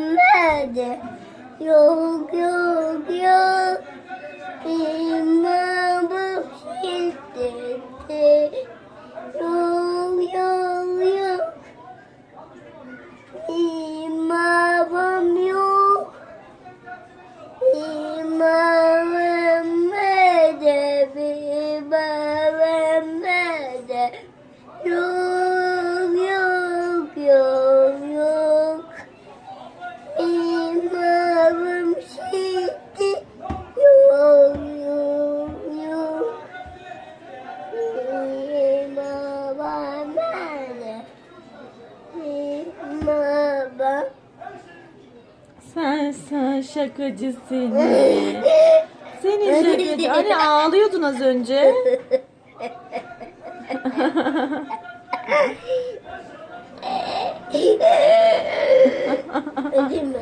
nerede? Yok yok yok. Benim babam şiddetli. Yok yok yok. Babam yok. Nerede? Benim babam nerede? Yok Babam Sen sen şakacı seni. Seni şakacı. Hani ağlıyordun az önce. Ödüm.